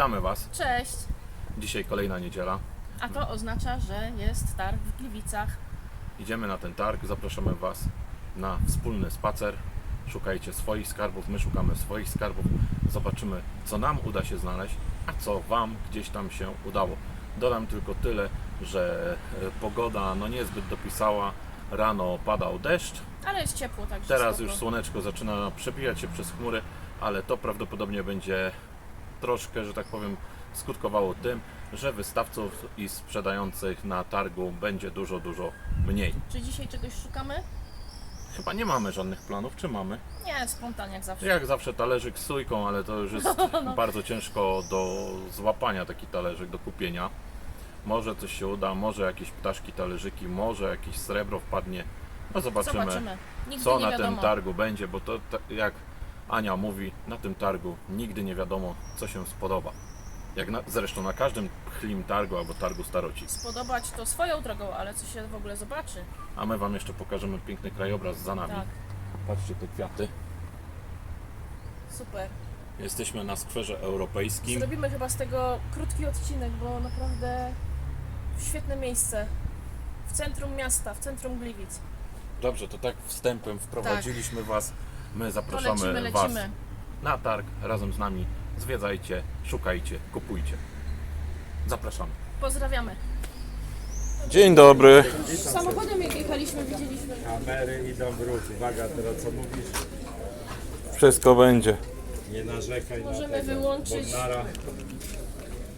Witamy Was. Cześć! Dzisiaj kolejna niedziela. A to oznacza, że jest targ w Gliwicach. Idziemy na ten targ. Zapraszamy Was na wspólny spacer. Szukajcie swoich skarbów, my szukamy swoich skarbów. Zobaczymy, co nam uda się znaleźć, a co Wam gdzieś tam się udało. Dodam tylko tyle, że e, pogoda no niezbyt dopisała. Rano padał deszcz, Ale jest ciepło, także Teraz spoko. już słoneczko zaczyna przebijać się przez chmury, ale to prawdopodobnie będzie troszkę, że tak powiem, skutkowało tym, że wystawców i sprzedających na targu będzie dużo, dużo mniej. Czy dzisiaj czegoś szukamy? Chyba nie mamy żadnych planów, czy mamy? Nie, spontan jak zawsze. Jak zawsze talerzyk z sójką, ale to już jest bardzo ciężko do złapania taki talerzyk, do kupienia. Może coś się uda, może jakieś ptaszki, talerzyki, może jakieś srebro wpadnie. No zobaczymy. Zobaczymy. Nigdy co nie na wiadomo. tym targu będzie, bo to ta- jak Ania mówi, na tym targu nigdy nie wiadomo, co się spodoba. Jak na, zresztą na każdym chlim targu albo targu staroci. Spodobać to swoją drogą, ale co się w ogóle zobaczy. A my Wam jeszcze pokażemy piękny krajobraz za nami. Tak, Patrzcie te kwiaty. super. Jesteśmy na skwerze europejskim. Zrobimy chyba z tego krótki odcinek, bo naprawdę świetne miejsce. W centrum miasta, w centrum Gliwic. Dobrze, to tak wstępem wprowadziliśmy Was. My To zapraszamy lecimy, Was lecimy. na targ razem z nami. Zwiedzajcie, szukajcie, kupujcie. Zapraszamy. Pozdrawiamy. Dzień dobry. Samochodem jak jechaliśmy, widzieliśmy. Kamery idą w ruch. Uwaga, teraz co mówisz? Wszystko będzie. Nie narzekaj Możemy na tego. wyłączyć- Bodnara.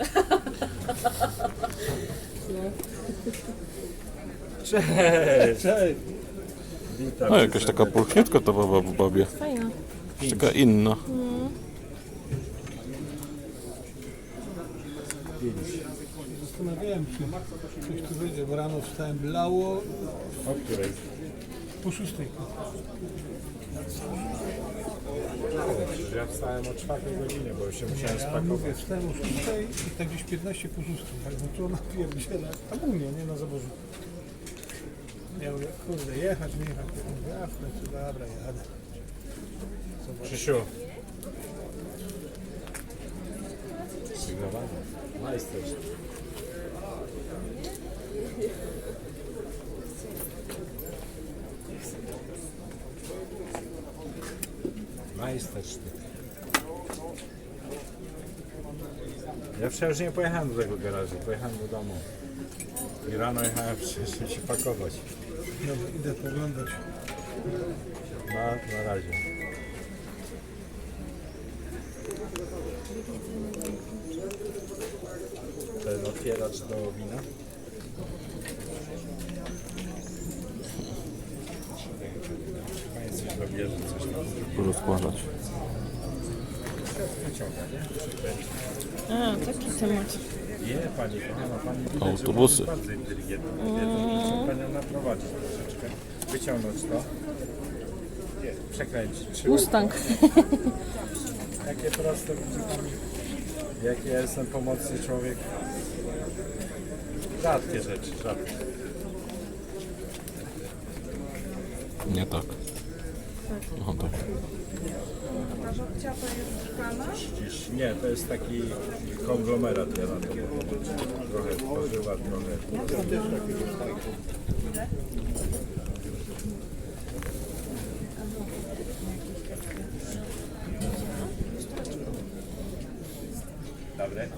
Cześć! Cześć! No jakaś taka pulchniutka to baba w babie. Fajna. Taka inna. Zastanawiałem się, coś tu wyjdzie, bo rano wstałem, blało O której? po szóstej. Ja wstałem o 4 godzinie, bo już się musiałem Ja spakować. mówię, wstałem o szóstej i tak gdzieś 15 po szóstej. Tak, no to ona pierdziela. Ogólnie, nie na zaborzu. Mówię, kurde, jechać, nie jechać. Ja w końcu, dobra, jadę. Krzysiu. Sygnowanie. Majsterz. Majstersztyk. Ja już nie pojechałem do tego garażu, pojechałem do domu. I rano jechałem przecież się pakować. Dobra, idę poglądać. Na, na razie. Ten otwieracz do wina. Jest coś dobierze, coś tam Rozkładać. wyciąga, nie? A, taki temat. Nie, pani kochana, pani widać, że Autobusy. pani jest bardzo inteligentna. Muszę panią naprowadzić troszeczkę. Wyciągnąć to. Przekręcić. Trzy Mustang. Jakie proste, widzi pani, jaki ja jestem pomocny człowiek. Rzadkie rzeczy, rzadkie. Nie tak. No tak. Dziś, nie, to jest taki konglomerat, ja na to mówię. Trochę tworzywa, trochę. Dobre.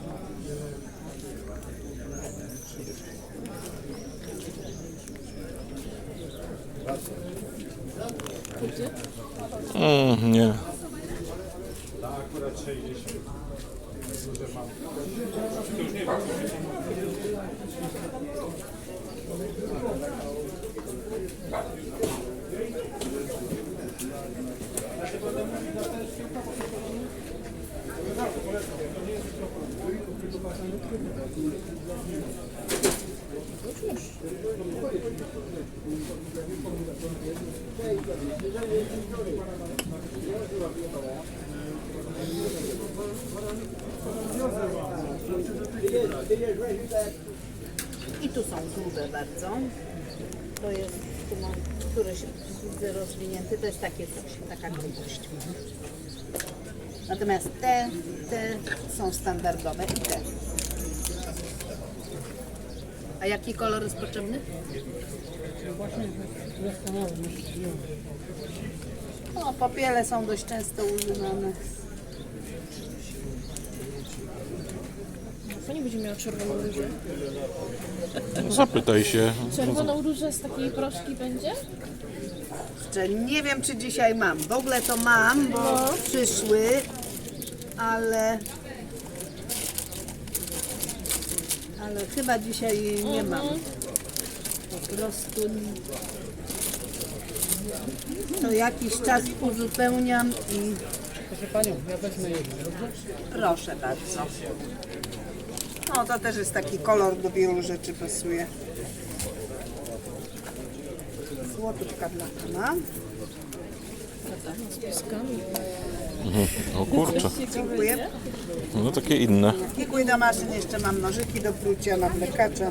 Mm, nie. Ta akurat 60. Duże mam. I tu są grube bardzo. To jest, tu mam, które się widzę rozwinięte, to jest takie coś, taka grubość. Natomiast te, te są standardowe i te. A jaki kolor jest potrzebny? No, popiele są dość często używane. Będzie miała czerwoną różę. Zapytaj się. Czerwoną różę z takiej proszki będzie? Jeszcze nie wiem, czy dzisiaj mam. W ogóle to mam, bo No. przyszły, ale... Ale chyba dzisiaj jej nie mam. Po prostu co jakiś czas uzupełniam i Proszę Panią, ja wezmę jedno, proszę bardzo. No to też jest taki kolor, do wielu rzeczy pasuje. Złotówka dla Pana. O kurczę, Dziękuję. no takie inne. Dziękuję do maszyn, jeszcze mam nożyki do plucia, nawlekacza.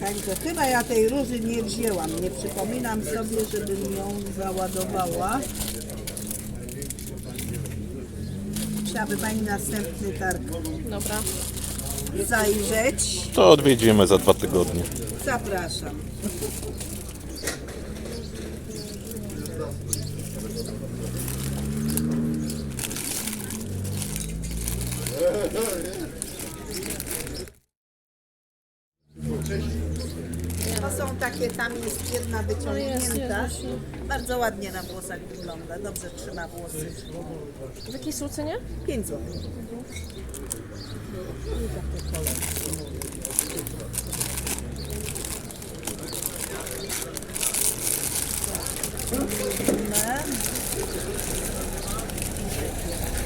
Także chyba ja tej róży nie wzięłam. Nie przypominam sobie, żebym ją załadowała. Chciałaby Pani następny targ Dobra. zajrzeć. To odwiedzimy za dwa tygodnie. Zapraszam. To są takie, tam jest jedna wyciągnięta. jest. Bardzo ładnie na włosach wygląda, dobrze trzyma włosy. W jakiej są cenie? 5 zł.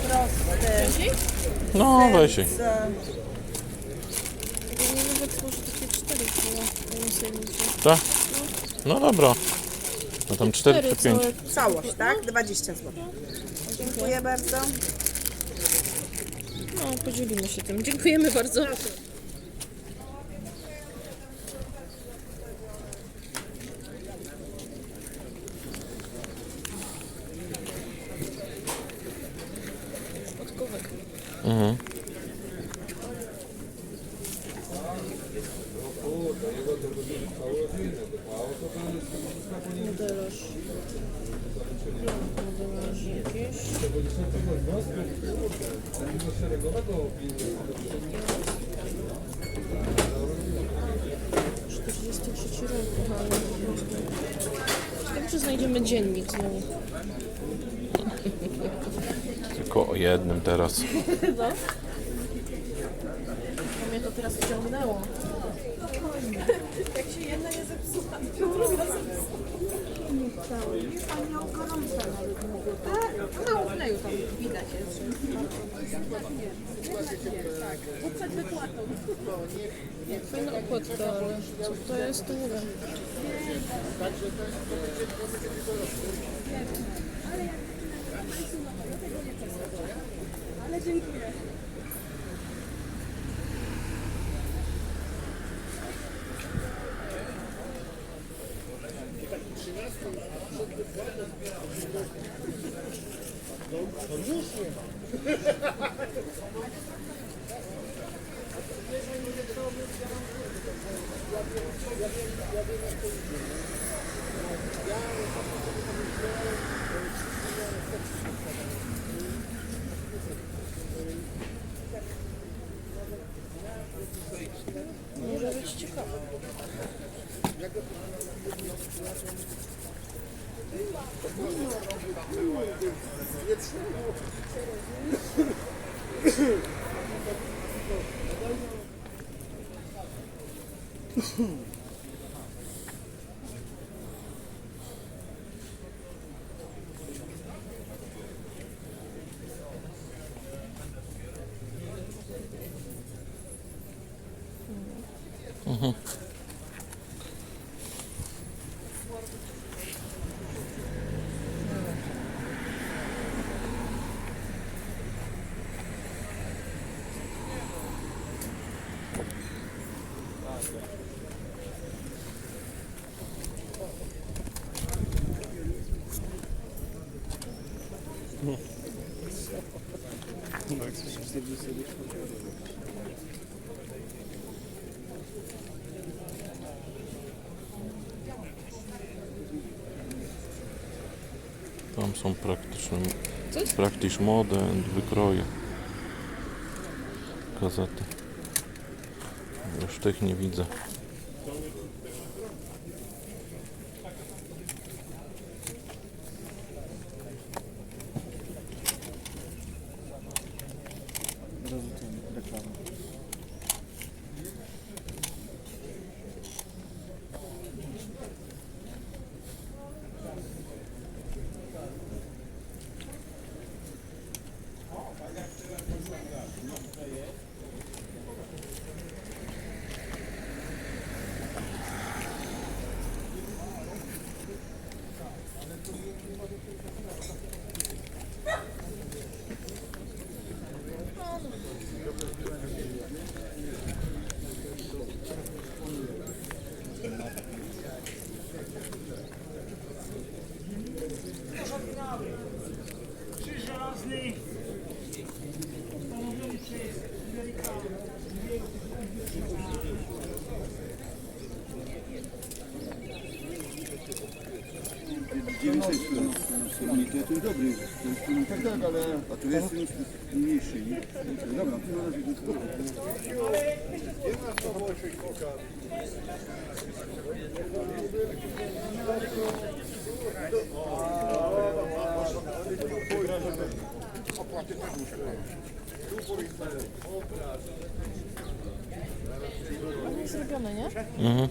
Proste. No weź jej. Ja nie nawet może takie cztery myślę. Tak? No dobra. No tam 4 czy 5. całe. Całość, tak? 20 zł. Dziękuję bardzo. No, podzielimy się tym. Dziękujemy bardzo. Tylko o jednym teraz. No. To mnie to teraz wciągnęło. Jak się jedna nie zepsuła, to druga zepsuła. Na ukleju tam widać jest. Fajna okładka, ale co to jest, to nie wiem. Dziękuję. To już nie ma. Ja wiem, jak to idzie. Ja Mm-hmm. Tam są praktyczne, praktycznie mode wykroje. Gazety. Już tych nie widzę. To jest dobry, to jest film tak, tak, ale a tu jest już mniejszy. nie? Dobra, to na razie tylko. Ładnie zrobione, nie? Mhm.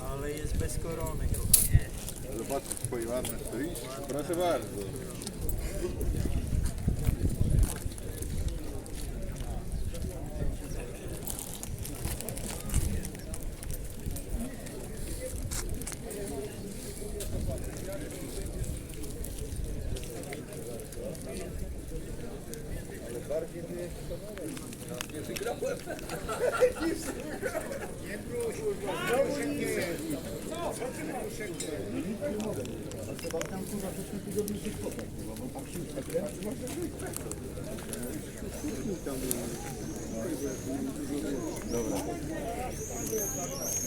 Ale jest bez korony, kochanie. Zobaczcie swoje ładne stoisko. Proszę bardzo. No to. O! Kogutem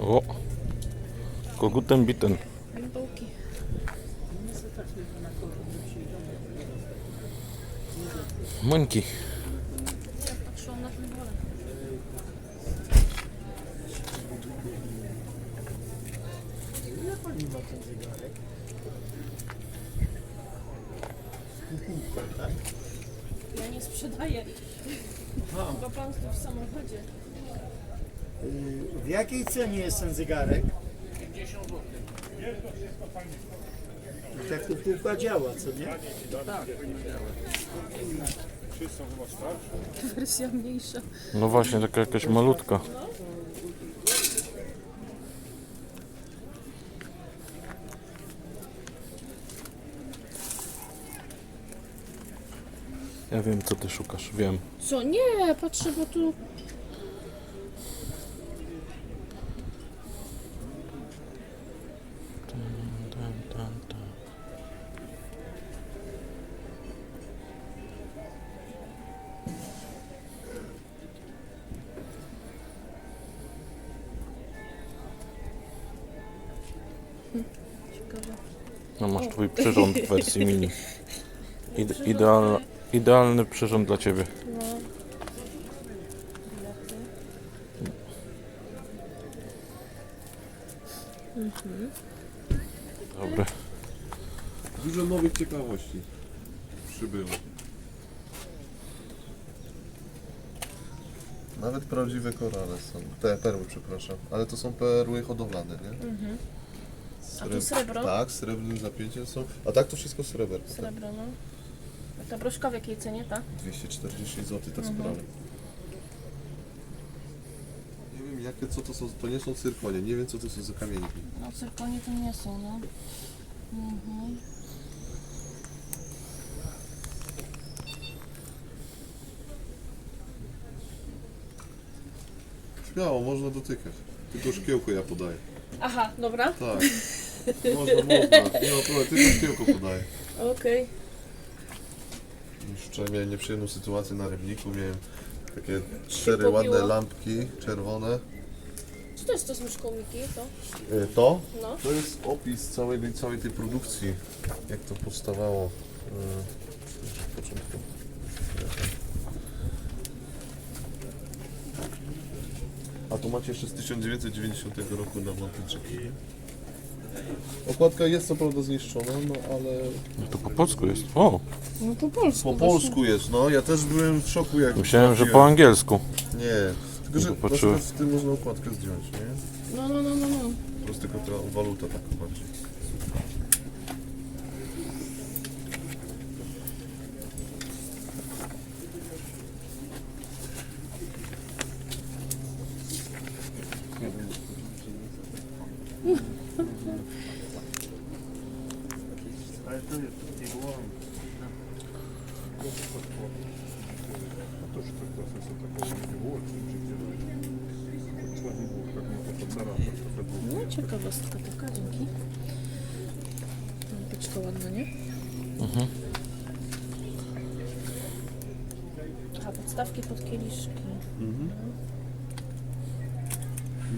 О, Когутен бітен. Монький. Chyba pan tu w samochodzie. W jakiej cenie jest ten zegarek? 50 zł. I tak to półka działa, co nie? Wersja mniejsza. No właśnie, taka jakaś malutka. Ja wiem, co ty szukasz, wiem. Co? Nie, patrzę, bo tu... No masz twój przyrząd w wersji mini. Ide, idealna, idealny przyrząd dla Ciebie. Dobry. Dużo nowych ciekawości przybyło. Nawet prawdziwe korale są. Te perły, przepraszam. Ale to są perły hodowlane, nie? A tu srebro? Tak, srebrnym zapięciem są. A tak to wszystko sreberko. Tak. Srebro, no. Ta broszka w jakiej cenie, ta? 240 zł, tak Mhm. sprawę. Nie wiem jakie, co to są, to nie są cyrkonie, nie wiem co to są za kamienki. No cyrkonie to nie są, no. Mhm. Śmiało, można dotykać. Tylko szkiełko ja podaję. Aha, dobra. Tak. Można, można. No to tylko szkiełko podaję. Okej. Jeszcze miałem nieprzyjemną sytuację na rybniku, miałem takie cztery pobiło? ładne lampki czerwone. Co to jest to z myszką Miki? To? Y, To? No. To jest opis całej, całej tej produkcji, jak to powstawało. y, początku. A tu macie jeszcze z 1990 roku na Bałtyczyk. Okładka jest co prawda zniszczona, no ale No to po polsku jest. O, No po polsku. po polsku jest, no ja też byłem w szoku jak myślałem, że po trafiłem. angielsku. Nie, tylko że to na patrzyłem. przykład w tym można okładkę zdjąć, nie? No, no, no, no, no. Po prostu tylko ta waluta taka bardziej. No ciekawostka taka, dzięki. Lampeczka ładna, nie? A podstawki pod kieliszki.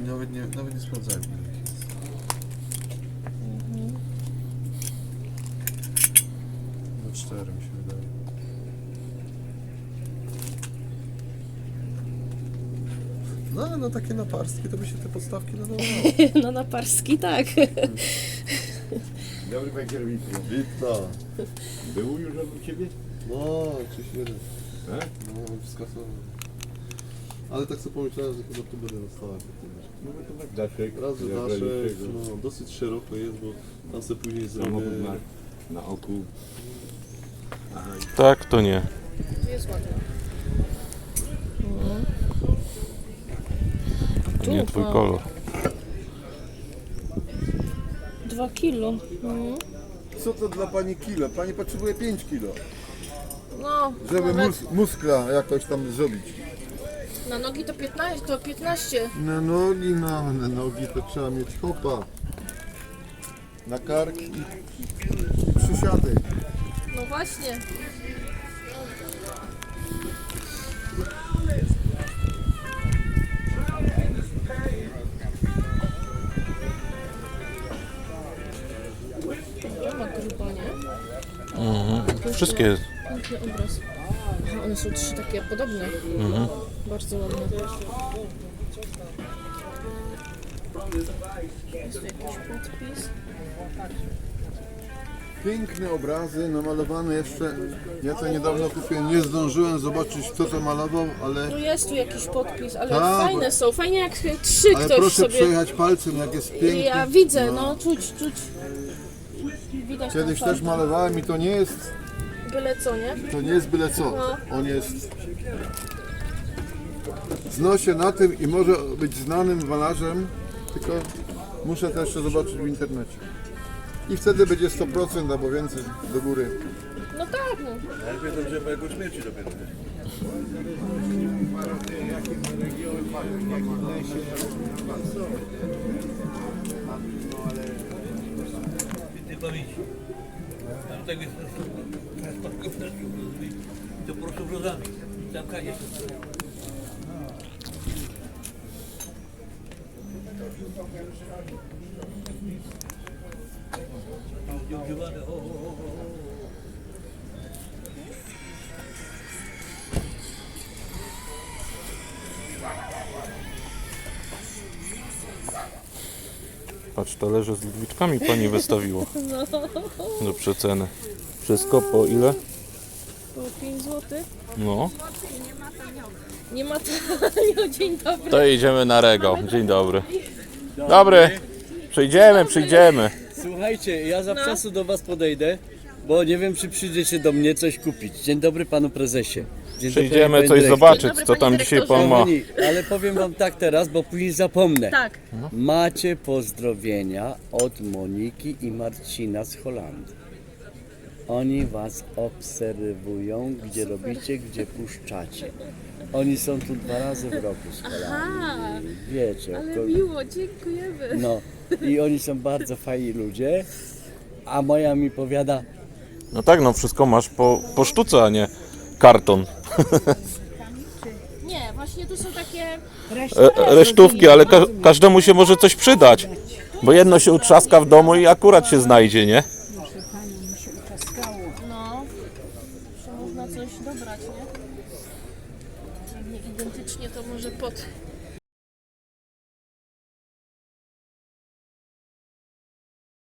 Nawet nie, nawet nie sprawdzałem jest. No cztery mi się wydaje. No ale na takie naparstki to by się te podstawki nadawało. No na parski tak. Dobry panie kierowniku. Wita. Był już u Ciebie? No, czy jeden. Tak? No, skasował. Ale tak sobie pomyślałem, że chyba tu będę nastawać. Daszek, Raz, że jak no dosyć szeroko jest, bo tam sobie później Samochód zrobię... na, na oku. Tak, to nie. Jest ładna. To nie Tu, twój kolor. Dwa kilo. Mhm. Co to dla pani kilo? Pani potrzebuje 5 kilo, No, żeby nawet mus, muskla jakoś tam zrobić. na nogi to 15, to 15. Na nogi, no, na nogi to trzeba mieć hopa. Na kark i, i przysiady. No właśnie. Wszystkie Piękny obraz. Aha, one są trzy takie podobne. Bardzo ładne. Jest tu jakiś podpis. Piękne obrazy, namalowane jeszcze. Ja to niedawno kupiłem, nie zdążyłem zobaczyć kto to malował, ale, Tu jest tu jakiś podpis, ale Tak, fajne bo- są. Fajnie jak trzy ale ktoś proszę sobie... przejechać palcem jak jest pięknie. Ja widzę, no, czuć, czuć. Widać Kiedyś też malowałem i to nie jest, Byle co, nie? to nie jest byle co. No. On jest zna się na tym i może być znanym malarzem, tylko muszę to jeszcze zobaczyć w internecie. I wtedy będzie 100% albo więcej do góry. No tak, no. Tam jest to proszę wrozami. Zamkanie się. Używane, o, o, o, o. Patrz, talerze z ludwiczkami pani wystawiła. Do przeceny. Wszystko po ile? Po 5 zł. No. Nie ma tanio, dzień dobry. To idziemy na regał. Dzień dobry. Dobry. Przyjdziemy, przyjdziemy. Słuchajcie, ja zawczasu do Was podejdę, bo nie wiem, czy przyjdziecie do mnie coś kupić. Dzień dobry Panu Prezesie. Dzień dobry, Przyjdziemy panie coś dyrektor. zobaczyć, Dobry, co panie tam dzisiaj pan ma. Kochani, ale powiem Wam tak teraz, bo później zapomnę. Tak. Macie pozdrowienia od Moniki i Marcina z Holandii. Oni Was obserwują, gdzie robicie, gdzie puszczacie. Oni są tu dwa razy w roku z Holandii. Wiecie, Ale to- miło, dziękujemy. no i oni są bardzo fajni ludzie. A moja mi powiada, No tak, no wszystko masz po, po sztuce, a nie karton. Nie, właśnie tu są takie... E, resztówki, ale ka każdemu się może coś przydać. Bo jedno się utrzaska w domu i akurat się znajdzie, nie?